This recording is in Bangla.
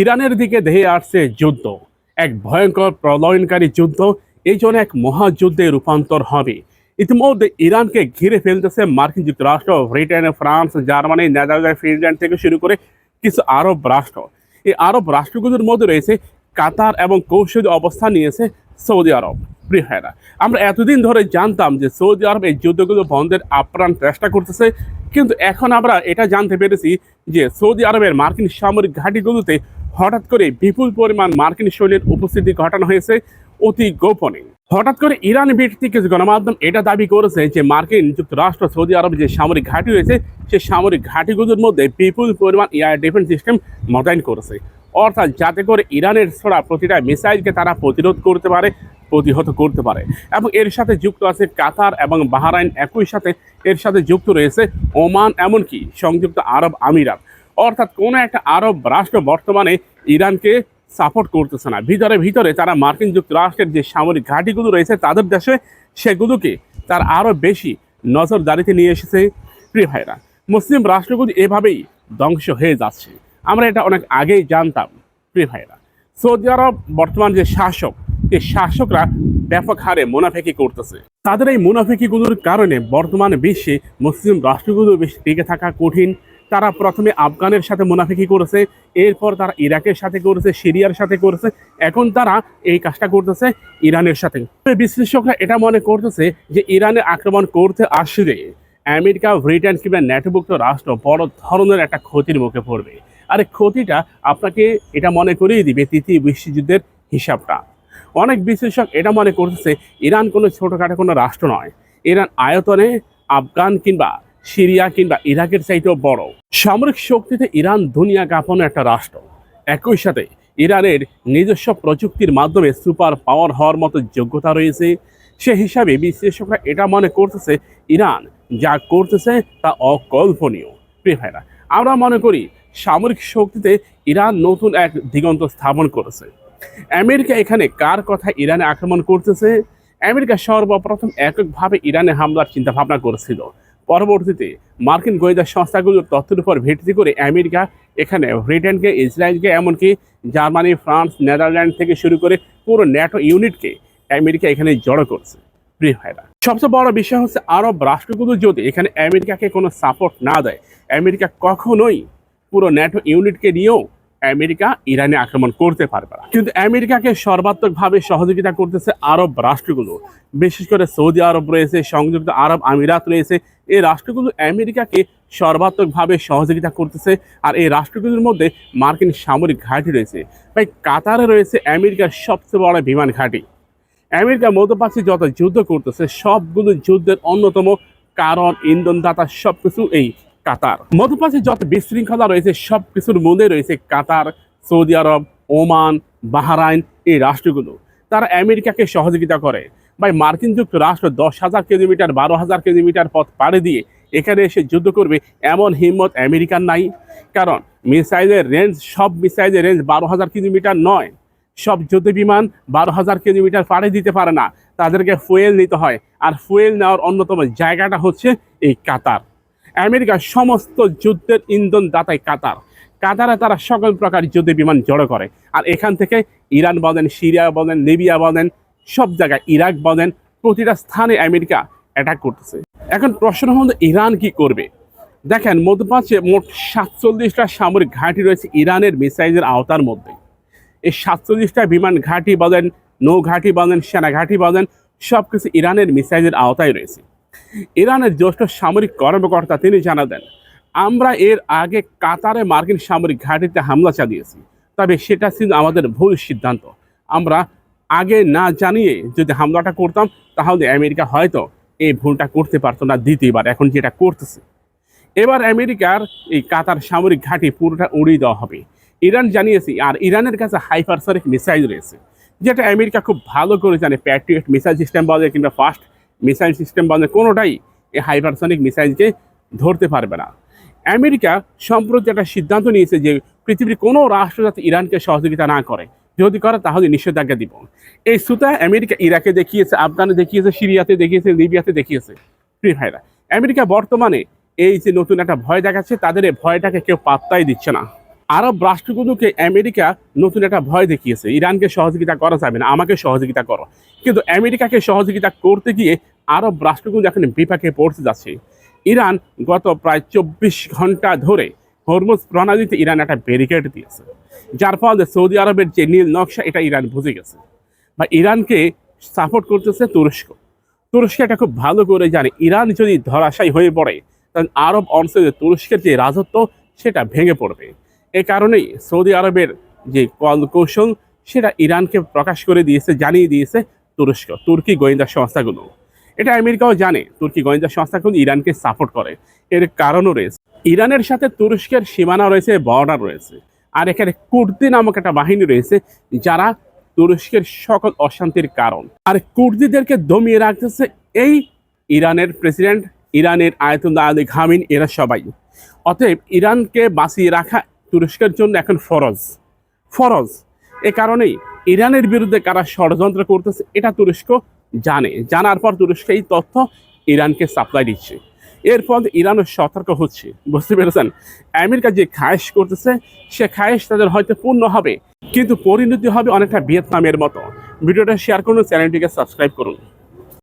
ইরানের দিকে ধেয়ে আসছে যুদ্ধ। এক ভয়ঙ্কর প্রলয়নকারী যুদ্ধ, এই জন্য এক মহাযুদ্ধে রূপান্তর হবে। ইতিমধ্যে ইরানকে ঘিরে ফেলতেছে মার্কিন যুক্তরাষ্ট্র, Britain, France, Germany Netherland Finland থেকে শুরু করে কিছু আরব রাষ্ট্র। এই আরব রাষ্ট্রগুলোর মধ্যে রয়েছে কাতার এবং কৌশলী অবস্থান নিয়েছে সৌদি আরব। প্রিয় আমরা এতদিন ধরে জানতাম যে সৌদি আরব এই যুদ্ধগুলো বন্ধের আপ্রাণ চেষ্টা করতেছে, কিন্তু এখন আমরা এটা জানতে পেরেছি যে সৌদি আরবের মার্কিন সামরিক ঘাঁটিগুলোতে হঠাৎ করে বিপুল পরিমাণ মার্কিন সৈন্যের উপস্থিতি ঘটানো হয়েছে অতি গোপনে। হঠাৎ করে ইরান ভিত্তিক কিছু গণমাধ্যম এটা দাবি করেছে যে মার্কিন যুক্তরাষ্ট্র সৌদি আরব যে সামরিক ঘাঁটি রয়েছে সেই সামরিক ঘাঁটিগুলোর মধ্যে বিপুল পরিমাণ এয়ার ডিফেন্স সিস্টেম মোতায়েন করেছে। অর্থাৎ যাতে করে ইরানের ছোড়া প্রতিটা মিসাইলকে তারা প্রতিরোধ করতে পারে, প্রতিহত করতে পারে। এবং এর সাথে যুক্ত আছে কাতার এবং বাহারাইন একই সাথে এর সাথে যুক্ত রয়েছে ওমান, এমনকি সংযুক্ত আরব আমিরাত। অর্থাৎ কোনো একটা আরব রাষ্ট্র বর্তমানে ইরানকে সাপোর্ট করতেছে না। ভিতরে ভিতরে তারা মার্কিন যুক্তরাষ্ট্রের যে সামরিক ঘাঁটিগুলো রয়েছে তাদের দেশে সেগুলোকে তার আরও বেশি নজরদারিতে নিয়ে এসেছে প্রিয় ভাইরা মুসলিম রাষ্ট্রগুলো এভাবেই ধ্বংস হয়ে যাচ্ছে। আমরা এটা অনেক আগেই জানতাম, প্রিয় ভাইরা সৌদি আরব বর্তমান যে শাসক, এই শাসকরা ব্যাপক হারে মুনাফেকি করতেছে। তাদের এই মুনাফেকিগুলোর কারণে বর্তমান বিশ্বে মুসলিম রাষ্ট্রগুলো বেশি টিকে থাকা কঠিন। তারা প্রথমে আফগানের সাথে মুনাফিকি করেছে, এরপর তারা ইরাকের সাথে করেছে, সিরিয়ার সাথে করেছে। এখন তারা এই কাজটা করতেছে ইরানের সাথে। বিশ্লেষকরা এটা মনে করতেছে যে ইরানে আক্রমণ করতে আসলে আমেরিকা, ব্রিটেন কিংবা ন্যাটোভুক্ত রাষ্ট্র বড় ধরনের একটা ক্ষতির মুখে পড়বে। আর ক্ষতিটা আপনাকে এটা মনে করিয়ে দিবে তৃতীয় বিশ্বযুদ্ধের হিসাবটা। অনেক বিশ্লেষক এটা মনে করতেছে, ইরান কোনো ছোটোখাটো কোনো রাষ্ট্র নয়। ইরান আয়তনে আফগান কিংবা সিরিয়া কিংবা ইরাকের চাইতেও বড়। সামরিক শক্তিতে ইরান দুনিয়া কাঁপানো একটা রাষ্ট্র। একই সাথে ইরানের নিজস্ব প্রযুক্তির মাধ্যমে সুপার পাওয়ার হওয়ার মতো যোগ্যতা রয়েছে। সে হিসাবে বিশ্লেষকরা এটা মনে করতেছে, ইরান যা করতেছে তা অকল্পনীয়। প্রিয় ভাইরা, আমরা মনে করি সামরিক শক্তিতে ইরান নতুন এক দিগন্ত স্থাপন করেছে। আমেরিকা এখানে কার কথা ইরানে আক্রমণ করতেছে? আমেরিকা সর্বপ্রথম এককভাবে ইরানে হামলার চিন্তা ভাবনা করেছিল। পরবর্তীতে মার্কিন গোয়েন্দা সংস্থাগুলোর তথ্যের উপর ভিত্তি করে আমেরিকা এখানে ব্রিটেনকে, ইসরায়েলকে, এমনকি জার্মানি, ফ্রান্স, নেদারল্যান্ড থেকে শুরু করে পুরো ন্যাটো ইউনিটকে আমেরিকা এখানে জড়ো করছে। সবচেয়ে বড় বিষয় হচ্ছে আরব রাষ্ট্রগুলো যদি এখানে আমেরিকাকে কোনো সাপোর্ট না দেয়, আমেরিকা কখনোই পুরো ন্যাটো ইউনিটকে নিয়েও আমেরিকা ইরানে আক্রমণ করতে পারবে না। কিন্তু আমেরিকাকে সর্বাত্মকভাবে সহযোগিতা করতেছে আরব রাষ্ট্রগুলো। বিশেষ করে সৌদি আরব রয়েছে, সংযুক্ত আরব আমিরাত রয়েছে। এই রাষ্ট্রগুলো আমেরিকাকে সর্বাত্মকভাবে সহযোগিতা করতেছে আর এই রাষ্ট্রগুলোর মধ্যে মার্কিন সামরিক ঘাঁটি রয়েছে। তাই কাতারে রয়েছে আমেরিকার সবচেয়ে বড় বিমান ঘাঁটি। আমেরিকা মধ্যপ্রাচ্যে যত যুদ্ধ করতেছে, সবগুলো যুদ্ধের অন্যতম কারণ, ইন্ধনদাতা সবকিছু এই কাতার। মধ্যপ্রাচ্যে যত বিশৃঙ্খলা রয়েছে সব কিছুর মধ্যে রয়েছে Qatar, Saudi Arab, Oman, Bahrain এই রাষ্ট্রগুলো। তারা আমেরিকাকে সহযোগিতা করে। ভাই, মার্কিন যুক্তরাষ্ট্র দশ হাজার কিলোমিটার, বারো হাজার কিলোমিটার পথ পাড়ি দিয়ে এখানে এসে যুদ্ধ করবে, এমন হিম্মত আমেরিকার নাই। কারণ মিসাইলের রেঞ্জ, সব মিসাইলের রেঞ্জ বারো হাজার কিলোমিটার নয়। সব যুদ্ধ বিমান বারো হাজার কিলোমিটার পাড়ি দিতে পারে না। তাদেরকে ফুয়েল নিতে হয়। আর ফুয়েল নেওয়ার অন্যতম জায়গাটা হচ্ছে এই কাতার। আমেরিকার সমস্ত যুদ্ধের ইন্ধন দাতাই কাতার। কাতারে তারা সকল প্রকার যুদ্ধ বিমান জড়ো করে। আর এখান থেকে ইরান বলেন, সিরিয়া বলেন, লিবিয়া বলেন, সব জায়গায় ইরাক বলেন, প্রতিটা স্থানে আমেরিকা অ্যাটাক করতেছে। এখন প্রশ্ন হলো, ইরান কি করবে? দেখেন মধ্যপ্রাচ্যে মোট সাতচল্লিশটা সামরিক ঘাঁটি রয়েছে ইরানের মিসাইলের আওতার মধ্যে। এই সাতচল্লিশটা বিমান ঘাঁটি বলেন নৌ ঘাঁটি বলেন সেনা ঘাঁটি বলেন সব কিছু ইরানের মিসাইলের আওতায় রয়েছে। ইরানের জ্যেষ্ঠ সামরিক কর্মকর্তা তিনি জানালেন, আমরা এর আগে কাতারে মার্কিন সামরিক ঘাঁটিতে হামলা চালিয়েছি, তবে সেটা ছিল আমাদের ভুল সিদ্ধান্ত। আমরা আগে না জানিয়ে যদি হামলাটা করতাম, তাহলে আমেরিকা হয়তো এই ভুলটা করতে পারতো না দ্বিতীয়বার, এখন যেটা করতেছে। এবার আমেরিকার এই কাতার সামরিক ঘাঁটি পুরোটা উড়িয়ে দেওয়া হবে। ইরান জানিয়েছে, আর ইরানের কাছে হাইপারসনিক মিসাইল রয়েছে, যেটা আমেরিকা খুব ভালো করে জানে, প্যাট্রিয়ট মিসাইল সিস্টেম বলে কিংবা ফাস্ট মিসাইল সিস্টেম বলে কোনোটাই এই হাইপারসনিক মিসাইলকে ধরতে পারবে না। আমেরিকা সম্প্রতি একটা সিদ্ধান্ত নিয়েছে যে পৃথিবীর কোনো রাষ্ট্র যাতে ইরানকে সহযোগিতা না করে। যদি করে, তাহলে নিষেধাজ্ঞা দিব। এই সুতা আমেরিকা ইরাকে দেখিয়েছে, আফগানে দেখিয়েছে, সিরিয়াতে দেখিয়েছে, লিবিয়াতে দেখিয়েছে। ফ্রি ভাইরা, আমেরিকা বর্তমানে এই যে নতুন একটা ভয় দেখাচ্ছে, তাদের এই ভয়টাকে কেউ পাত্তাই দিচ্ছে না। আরব রাষ্ট্রগুলোকে আমেরিকা নতুন একটা ভয় দেখিয়েছে। ইরানকে সহযোগিতা করা যাবে না, আমাকে সহযোগিতা করো। কিন্তু আমেরিকাকে সহযোগিতা করতে গিয়ে আরব রাষ্ট্রগুলো এখন বিপাকে পড়তে যাচ্ছে। ইরান গত প্রায় চব্বিশ ঘণ্টা ধরে হরমুজ প্রণালীতে ইরান একটা ব্যারিকেড দিয়েছে। যার ফলে সৌদি আরবের যে নীল নকশা, এটা ইরান বুঝে গেছে। বা ইরানকে সাপোর্ট করতেছে তুরস্ক। তুরস্ক এটা খুব ভালো করে জানে। ইরান যদি ধরাশায়ী হয়ে পড়ে, তাহলে আরব অঞ্চলে তুরস্কের যে রাজত্ব, সেটা ভেঙে পড়বে। এ কারণেই সৌদি আরবের যে কৌশল, সেটা ইরানকে প্রকাশ করে দিয়েছে, জানিয়ে দিয়েছে তুরস্ক, তুর্কি গোয়েন্দা সংস্থাগুলো। এটা আমেরিকাও জানে, তুর্কি গোয়েন্দা সংস্থাগুলো ইরানকে সাপোর্ট করে। এর কারণও রয়েছে। ইরানের সাথে তুরস্কের সীমানা রয়েছে বর্ডার রয়েছে। আর এখানে কুর্দি নামক একটা বাহিনী রয়েছে, যারা তুরস্কের সকল অশান্তির কারণ। আর কুর্দিদেরকে দমিয়ে রাখতেছে এই ইরানের প্রেসিডেন্ট ইরানের আয়তুল্লাহ আলী ঘামিন, এরা সবাই। অতএব ইরানকে বাঁচিয়ে রাখা তুরস্কের জন্য এখন ফরজ। ফরজ। এ কারণেই ইরানের বিরুদ্ধে কারা ষড়যন্ত্র করতেছে, এটা তুরস্ক জানে। জানার পর তুরস্ক এই তথ্য ইরানকে সাপ্লাই দিচ্ছে। এর ফলে ইরানও সতর্ক হচ্ছে। বুঝতে পেরেছেন? আমেরিকা যে খায়েশ করতেছে, সে খায়েশ তাদের হয়তো পূর্ণ হবে, কিন্তু পরিণতি হবে অনেকটা ভিয়েতনামের মতো। ভিডিওটা শেয়ার করুন, চ্যানেলটিকে সাবস্ক্রাইব করুন।